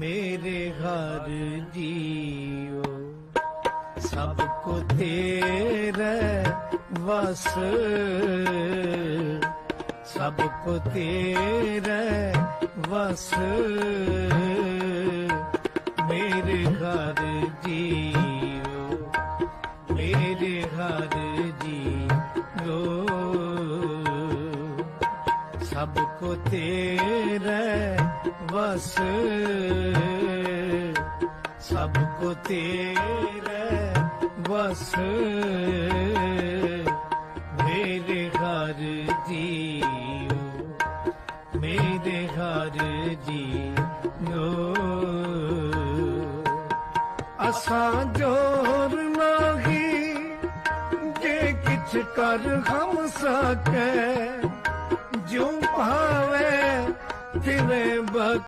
ਮੇਰੇ ਘਰ ਜੀਓ। ਸਭ ਕੋ ਤੇਰੇ ਵਸ। ਸਭ ਕੋ ਤੇਰੇ ਵਸ। ਮੇਰੇ ਘਰ ਜੀਓ। ਮੇਰੇ ਘਰ ਜੀਓ। ਸਭ ਕੋ ਤੇਰੇ ਵਸ। ਸਭ ਕੋ ਤੇਰੇ ਵਸ। ਮੇਰੇ ਘਰ ਜੀਓ, ਮੇਰੇ ਘਰ ਜੀਓ। ਅਸਾਂ ਜੋਰ ਲਾਗੀ ਜੇ ਕਿਛ ਕਰ ਹਮ ਸਕੈ ਜੋ ਭਾਵੇ ਤੇਰੇ ਬਕ